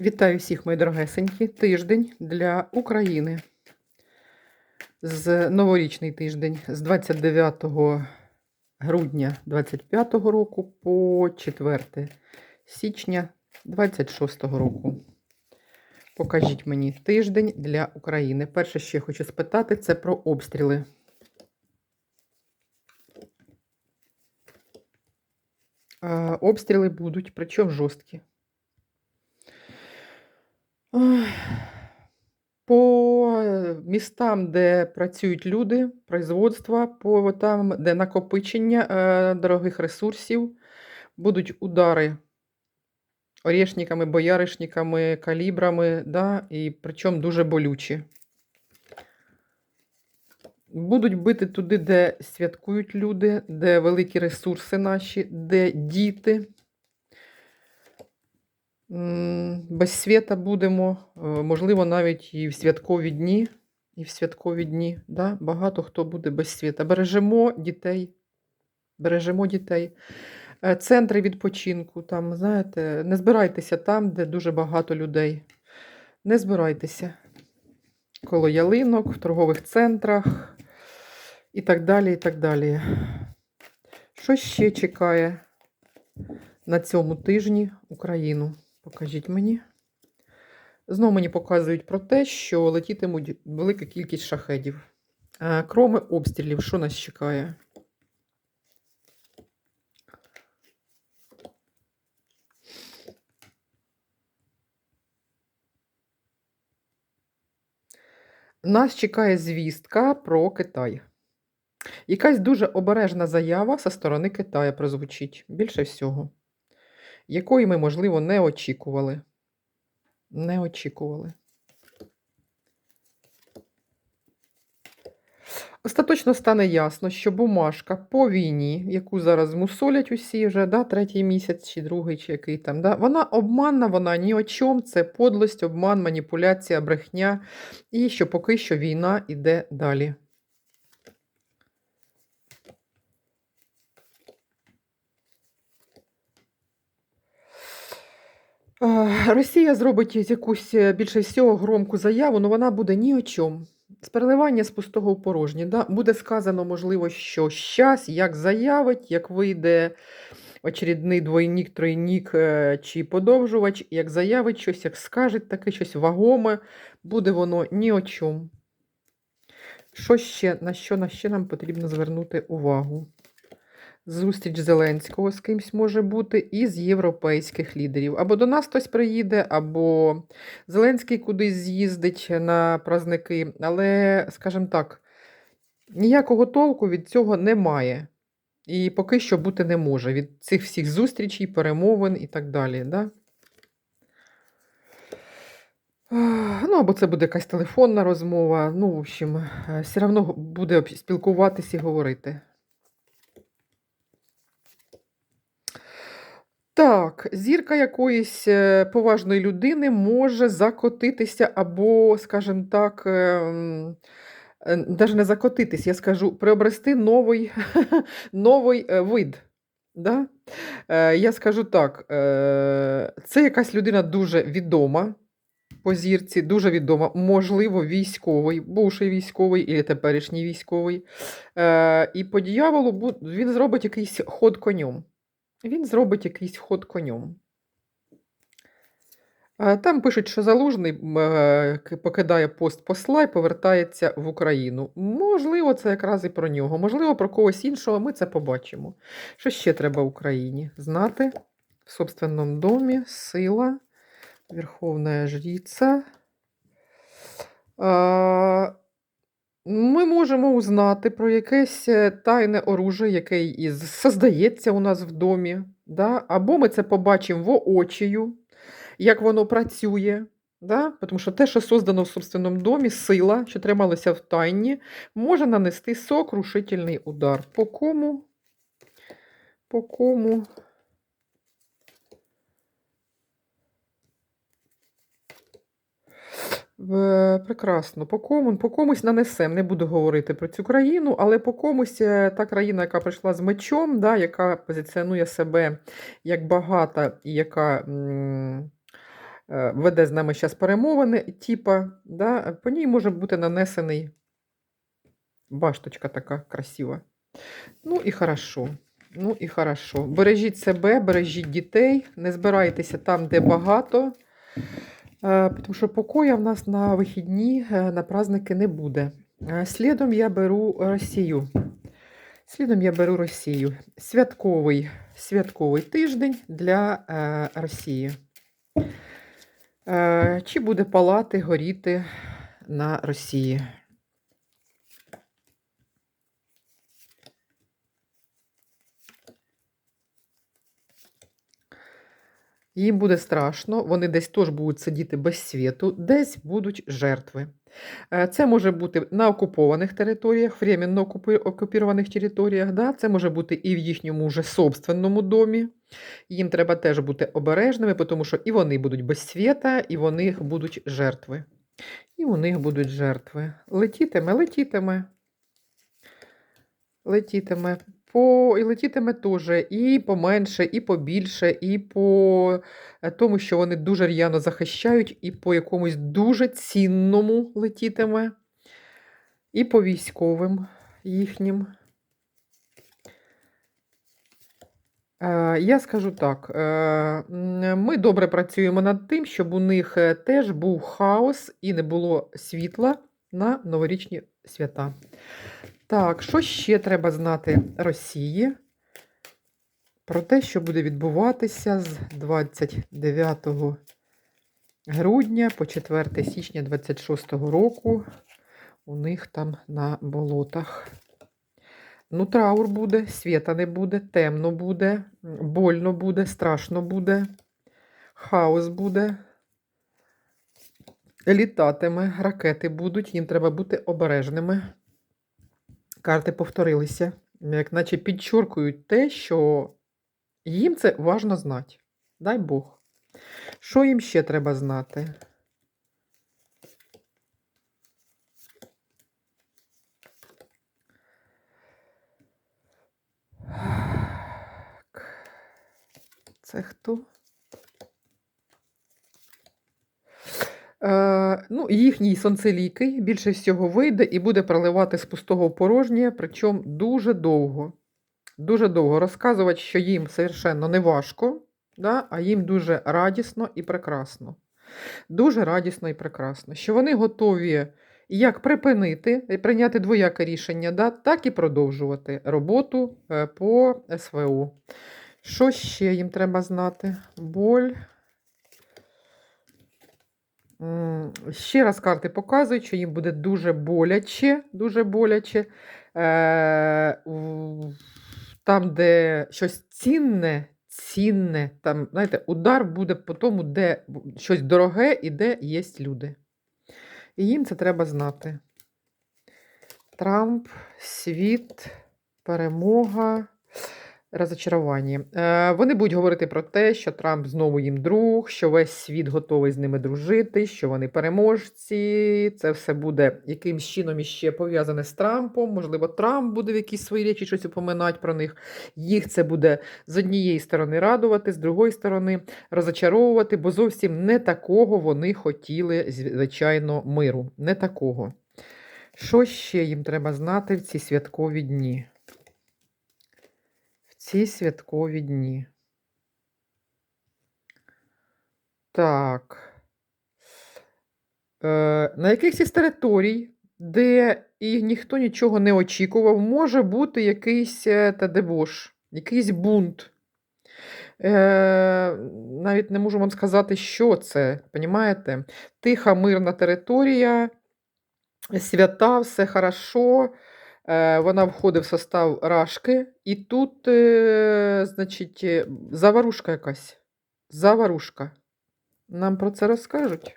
Вітаю всіх, мої дорогесенькі. Тиждень для України. З новорічний тиждень з 29 грудня 25 року по 4 січня 26 року. Покажіть мені тиждень для України. Перше, що я хочу спитати, це про обстріли. Обстріли будуть, причому жорсткі. По е, містам, де працюють люди, производства, по там, де накопичення е, дорогих ресурсів, будуть удари орєшниками, бояришниками, калібрами, да, і причому дуже болючі. Будуть бити туди, де святкують люди, де великі ресурси наші, де діти. Без світа будемо, е, можливо, навіть і в святкові дні, і в святкові дні. Да? Багато хто буде без світа. Бережемо дітей. Бережемо дітей. Е, Центри відпочинку, там, знаєте, не збирайтеся там, де дуже багато людей. Не збирайтеся. Коло ялинок, в торгових центрах і так далі. і так далі. Що ще чекає на цьому тижні Україну? Покажіть мені. Знову мені показують про те, що летітимуть велика кількість шахедів. Е, Кроме обстрілів, що нас чекає? Нас чекає звістка про Китай. Якась дуже обережна заява зі сторони Китаю прозвучить більше всього, якої ми, можливо, не очікували. Не очікували. Остаточно стане ясно, що бумажка по війні, яку зараз мусолять усі вже, да, третій місяць, чи другий, чи який там, да, вона обманна, вона ні о чому, це подлость, обман, маніпуляція, брехня, і що поки що війна йде далі. Росія зробить якусь е, більше всього громку заяву, але вона буде ні о чому. З переливання з пустого в порожнє. Да? Буде сказано, можливо, що щас, як заявить, як вийде очередний двойник, тройник е, чи подовжувач, як заявить щось, як скаже таке щось вагоме, буде воно ні о чому. Що ще, на що, на ще нам потрібно звернути увагу? Зустріч Зеленського з кимсь може бути із європейських лідерів. Або до нас хтось приїде, або Зеленський кудись з'їздить на праздники. Але, скажімо так, ніякого толку від цього немає. І поки що бути не може від цих всіх зустрічей, перемовин і так далі. Да? Ну, або це буде якась телефонна розмова. Ну, в общем, е, все одно буде спілкуватися і говорити. Так, зірка якоїсь е, поважної людини може закотитися або, скажімо так, навіть не закотитись, я скажу, приобрести новий, новий е, вид. Да? Е, Я скажу так, е, це якась людина дуже відома по зірці, дуже відома, можливо, військовий, бувший військовий і теперішній військовий. Е, І по дьяволу бу- він зробить якийсь ход конем він зробить якийсь ход конем. Там пишуть, що Залужний е, покидає пост посла і повертається в Україну. Можливо, це якраз і про нього. Можливо, про когось іншого ми це побачимо. Що ще треба Україні? Знати в собственному домі сила, Верховна Жриця. Ми можемо узнати про якесь е, тайне оружие, яке із создається у нас в домі. Да? Або ми це побачимо воочію, як воно працює. Да? Тому що те, що создано в собственному домі, сила, що трималася в тайні, може нанести сокрушительний удар. По кому? По кому? В- Прекрасно. По кому, по комусь нанесем. Не буду говорити про цю країну, але по комусь е, та країна, яка прийшла з мечом, да, яка позиціонує себе як багата і яка м, е, веде з нами зараз перемовини, типа, да, по ній може бути нанесений башточка така красива. Ну і хорошо. Ну і хорошо. Бережіть себе, бережіть дітей, не збирайтеся там, де багато. Е, Тому що покоя в нас на вихідні, е, на праздники не буде. Е, Слідом я беру Росію. Слідом я беру Росію. Святковий, святковий тиждень для Росії. Чи буде палати, горіти на Росії? Їм буде страшно, вони десь теж будуть сидіти без світу, десь будуть жертви. Е, Це може бути на окупованих територіях, временно окупованих територіях, да? це може бути і в їхньому вже собственному домі. Їм треба теж бути обережними, тому що і вони будуть без світа, і в них будуть жертви. І у них будуть жертви. Летітиме, летітиме. Летітиме. По... І летітиме теж і поменше, і побільше, і по е, тому, що вони дуже р'яно захищають, і по якомусь дуже цінному летітиме, і по військовим їхнім. Е, Я скажу так: е, ми добре працюємо над тим, щоб у них теж був хаос і не було світла на новорічні свята. Так, що ще треба знати Росії? Про те, що буде відбуватися з 29 грудня по 4 січня 26 року у них там на болотах. Ну, траур буде, світа не буде, темно буде, больно буде, страшно буде, хаос буде. Літатиме, ракети будуть, їм треба бути обережними. Карти повторилися, як наче підчоркують те, що їм це важно знати. Дай Бог. Що їм ще треба знати? Це хто? Ну, їхній сонцелікий більше всього вийде і буде проливати з пустого в порожнє, причому дуже довго. Дуже довго розказувати, що їм совершенно не важко, да, а їм дуже радісно і прекрасно. Дуже радісно і прекрасно, що вони готові як припинити, і прийняти двояке рішення, да, так і продовжувати роботу е, по СВО. Що ще їм треба знати? Боль. Ще раз карти показують, що їм буде дуже боляче, дуже боляче. Е, там, де щось цінне, цінне, там, знаєте, удар буде по тому, де щось дороге і де є люди. І їм це треба знати. Трамп, світ, перемога, розочарування. Е, вони будуть говорити про те, що Трамп знову їм друг, що весь світ готовий з ними дружити, що вони переможці. Це все буде якимсь чином іще пов'язане з Трампом. Можливо, Трамп буде в якісь свої речі щось упоминати про них. Їх це буде з однієї сторони радувати, з другої сторони розочаровувати, бо зовсім не такого вони хотіли, звичайно, миру. Не такого. Що ще їм треба знати в ці святкові дні? Ці святкові дні. Так. Е, на якихось територій, де і ніхто нічого не очікував, може бути якийсь е, та дебош, якийсь бунт. Е, навіть не можу вам сказати, що це. Понімаєте? Тиха, мирна територія, свята, все хорошо. Е, Вона входить в состав Рашки, і тут, е, значить, е, заварушка якась. Заварушка. Нам про це розкажуть.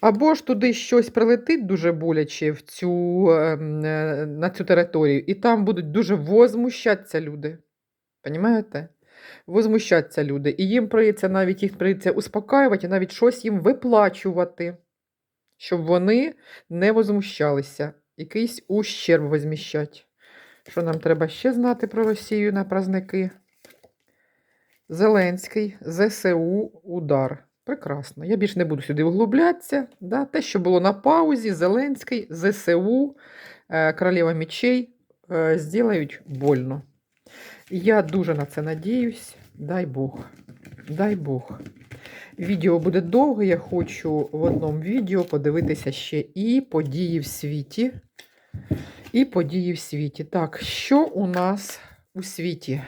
Або ж туди щось прилетить дуже боляче в цю, ем, на цю територію, і там будуть дуже возмущатися люди. Понімаєте? Возмущаться люди. І їм прийдеться навіть їх прийдеться успокаювати, і навіть щось їм виплачувати, щоб вони не возмущалися. Якийсь ущерб возміщать. Що нам треба ще знати про Росію на праздники? Зеленський, ЗСУ, удар. Прекрасно. Я більш не буду сюди углублятися. Да? Те, що було на паузі, Зеленський, ЗСУ, е, Королева мечей е, зроблять больно. Я дуже на це надіюсь. Дай Бог. Дай Бог. Відео буде довго. Я хочу в одному відео подивитися ще і події в світі. І події в світі. Так, що у нас у світі?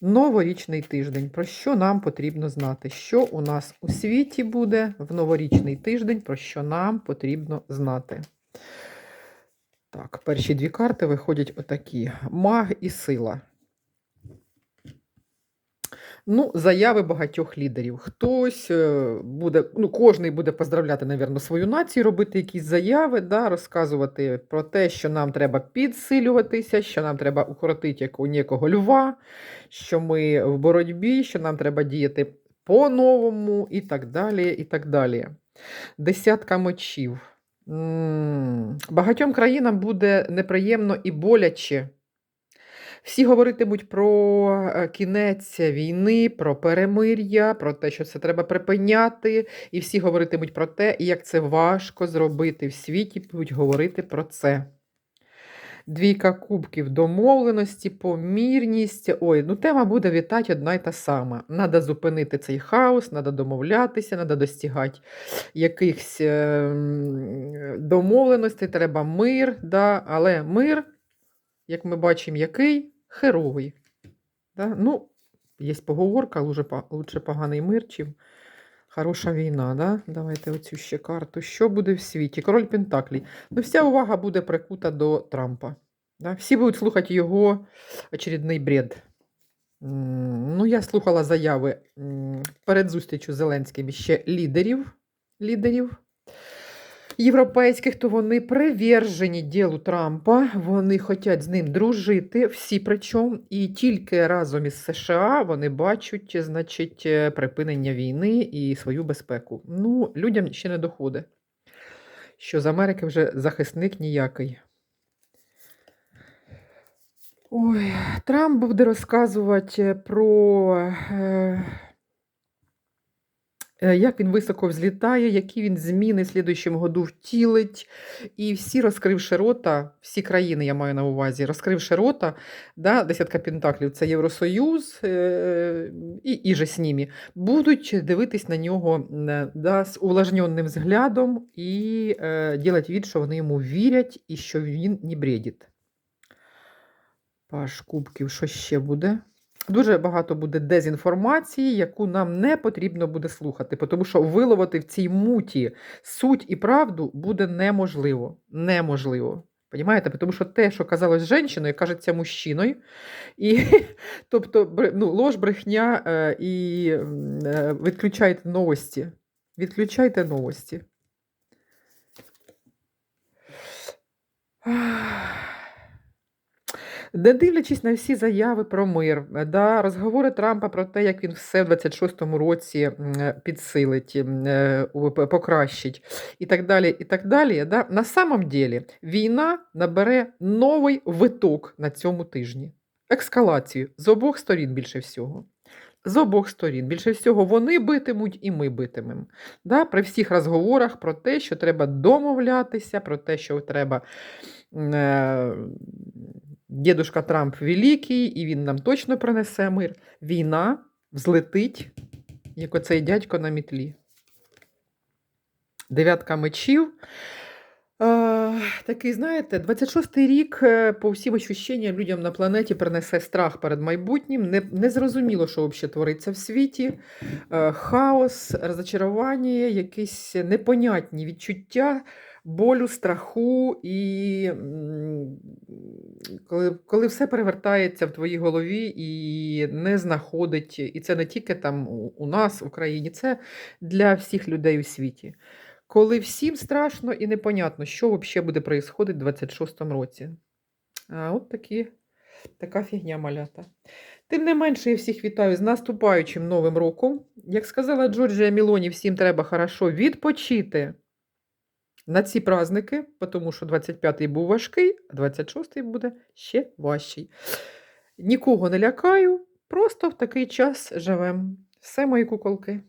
Новорічний тиждень. Про що нам потрібно знати? Що у нас у світі буде в новорічний тиждень, про що нам потрібно знати? Так, перші дві карти виходять отакі: маг і сила. Ну, заяви багатьох лідерів. Хтось е, буде, ну, кожний буде поздравляти, навірно, свою націю, робити якісь заяви, да, розказувати про те, що нам треба підсилюватися, що нам треба укоротити як у некого льва, що ми в боротьбі, що нам треба діяти по-новому і так далі. і так далі. Десятка мечів. М, Багатьом країнам буде неприємно і боляче. Всі говоритимуть про е, кінець війни, про перемир'я, про те, що це треба припиняти, і всі говоритимуть про те, як це важко зробити в світі, будуть говорити про це. Двійка кубків, домовленості, помірність. Ой, ну тема буде вітати одна й та сама. Надо зупинити цей хаос, треба домовлятися, треба достигати якихось е, домовленостей, треба мир, да? але мир, як ми бачимо, який херовий. Да? Ну, є поговорка, лучше, поганий мир, чим хороша війна. Да? Давайте оцю ще карту. Що буде в світі? Король Пентаклій. Ну, вся увага буде прикута до Трампа. Да? Всі будуть слухати його очередний бред. Ну, я слухала заяви перед зустрічю з Зеленським ще лідерів. лідерів європейських, то вони привержені ділу Трампа, вони хочуть з ним дружити, всі причому, і тільки разом із США вони бачать, значить, е, припинення війни і свою безпеку. Ну, людям ще не доходить, що з Америки вже захисник ніякий. Ой, Трамп буде розказувати про. Е, Як він високо взлітає, які він зміни в слідуючому году втілить. І всі, розкривши рота, всі країни, я маю на увазі, розкривши рота, да, десятка пентаклів це Євросоюз е, і, і же з ними, будуть дивитись на нього е, да, з увлажненим взглядом і е, ділять від, що вони йому вірять і що він не бредить. Паш кубків, що ще буде? Дуже багато буде дезінформації, яку нам не потрібно буде слухати, тому що виловити в цій муті суть і правду буде неможливо. Неможливо. Понімаєте? Тому що те, що казалось жінкою, кажеться мужчиною. І, тобто, ну, лож, брехня е, і е, відключайте новості. Відключайте новості. Не дивлячись на всі заяви про мир, да, розговори Трампа про те, як він все в 26-му році підсилить, е, покращить і так далі. і так далі, да, на самом ділі війна набере новий виток на цьому тижні. Ескалацію з обох сторін більше всього. З обох сторін. Більше всього вони битимуть і ми битимемо. Да? При всіх розговорах про те, що треба домовлятися, про те, що треба. Е, Дідушка Трамп великий, і він нам точно принесе мир. Війна взлетить, як оцей дядько на мітлі. Дев'ятка мечів. Такий, знаєте, 26-й рік, е, по всім ощущенням, людям на планеті принесе страх перед майбутнім. Не, не зрозуміло, що взагалі твориться в світі. Е, хаос, розочарування, якісь непонятні відчуття болю, страху, і коли, коли все перевертається в твоїй голові і не знаходить, і це не тільки там у нас, в Україні, це для всіх людей у світі. Коли всім страшно і непонятно, що взагалі буде происходити в 26-му році. А от такі, така фігня малята. Тим не менше, я всіх вітаю з наступаючим Новим роком. Як сказала Джорджія Мілоні, всім треба хорошо відпочити. на ці праздники, тому що 25-й був важкий, а 26-й буде ще важчий. Нікого не лякаю, просто в такий час живемо. Все, мої куколки.